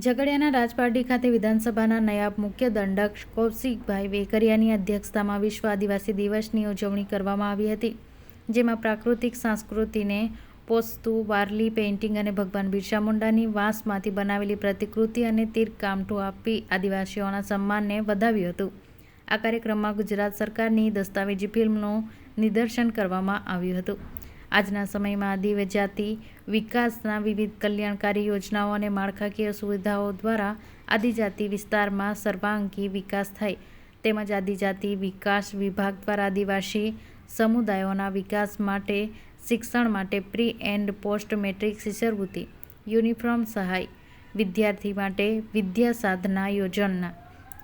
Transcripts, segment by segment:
ઝઘડિયાના રાજપારડી ખાતે વિધાનસભાના નાયબ મુખ્ય દંડક કૌશિકભાઈ વેકરિયાની અધ્યક્ષતામાં વિશ્વ આદિવાસી દિવસની ઉજવણી કરવામાં આવી હતી, જેમાં પ્રાકૃતિક સંસ્કૃતિને પોસ્તુ વારલી પેઇન્ટિંગ અને ભગવાન બિરસા મુંડાની વાંસમાંથી બનાવેલી પ્રતિકૃતિ અને તીરકામઠું આપી આદિવાસીઓના સન્માનને વધાવ્યું હતું. આ કાર્યક્રમમાં ગુજરાત સરકારની દસ્તાવેજી ફિલ્મનું નિદર્શન કરવામાં આવ્યું હતું. આજના સમયમાં આદિજાતિ વિકાસના વિવિધ કલ્યાણકારી યોજનાઓ અને માળખાકીય સુવિધાઓ દ્વારા આદિજાતિ વિસ્તારમાં સર્વાંગી વિકાસ થાય તેમજ આદિજાતિ વિકાસ વિભાગ દ્વારા આદિવાસી સમુદાયોના વિકાસ માટે, શિક્ષણ માટે પ્રી એન્ડ પોસ્ટ મેટ્રિક શિષ્યવૃત્તિ, યુનિફોર્મ સહાય, વિદ્યાર્થી માટે વિદ્યા સાધના યોજના,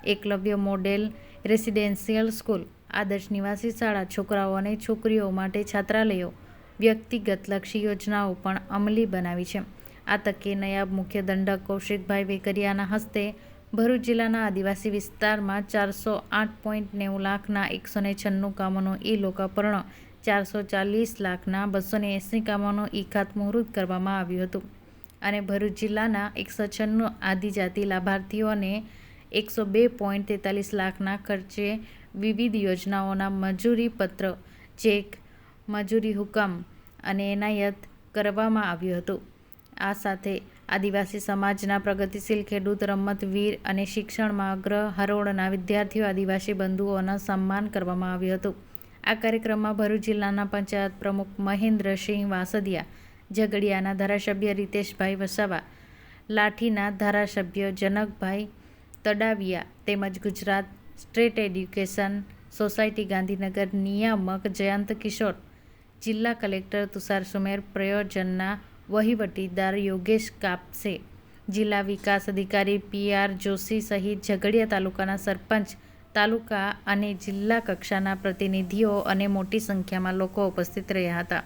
એકલવ્ય મોડેલ રેસિડેન્શિયલ સ્કૂલ, આદર્શ નિવાસી શાળા, છોકરાઓ અને છોકરીઓ માટે છાત્રાલયો વ્યક્તિગત લક્ષી યોજનાઓ પણ અમલી બનાવી છે. આ તકે નાયબ મુખ્ય દંડક કૌશિકભાઈ વેકરિયાના હસ્તે ભરૂચ જિલ્લાના આદિવાસી વિસ્તારમાં ચારસો આઠ પોઈન્ટ નેવું લાખના એકસો ને છન્નું કામોનું ઈ લોકાપર્ણ ચારસો ચાલીસ લાખના બસો ને એંસી કામોનું ઈ ખાતમુહૂર્ત કરવામાં આવ્યું હતું. અને ભરૂચ જિલ્લાના એકસો છન્નું આદિજાતિ લાભાર્થીઓને એકસો બે પોઈન્ટ તેતાલીસ લાખના ખર્ચે વિવિધ યોજનાઓના મંજૂરી પત્ર, ચેક મજૂરી હુકમ અને એનાયત કરવામાં આવ્યું હતું. આ સાથે આદિવાસી સમાજના પ્રગતિશીલ ખેડૂત રમતવીર અને શિક્ષણમાં અગ્ર હરોળના વિદ્યાર્થીઓ, આદિવાસી બંધુઓના સન્માન કરવામાં આવ્યું હતું. આ કાર્યક્રમમાં ભરૂચ જિલ્લાના પંચાયત પ્રમુખ મહેન્દ્રસિંહ વાસદિયા, ઝઘડિયાના ધારાસભ્ય રીતેશભાઈ વસાવા, લાઠીના ધારાસભ્ય જનકભાઈ તડાવિયા તેમજ Gujarat state education society Gandhinagar નિયામક જયંત કિશોર જિલ્લા કલેક્ટર તુષાર સુમેર પ્રયોજનના વહીવટીદાર યોગેશ કાપસે, જિલ્લા વિકાસ અધિકારી પી આર જોશી સહિત ઝઘડિયા તાલુકાના સરપંચ, તાલુકા અને જિલ્લા કક્ષાના પ્રતિનિધિઓ અને મોટી સંખ્યામાં લોકો ઉપસ્થિત રહ્યા હતા.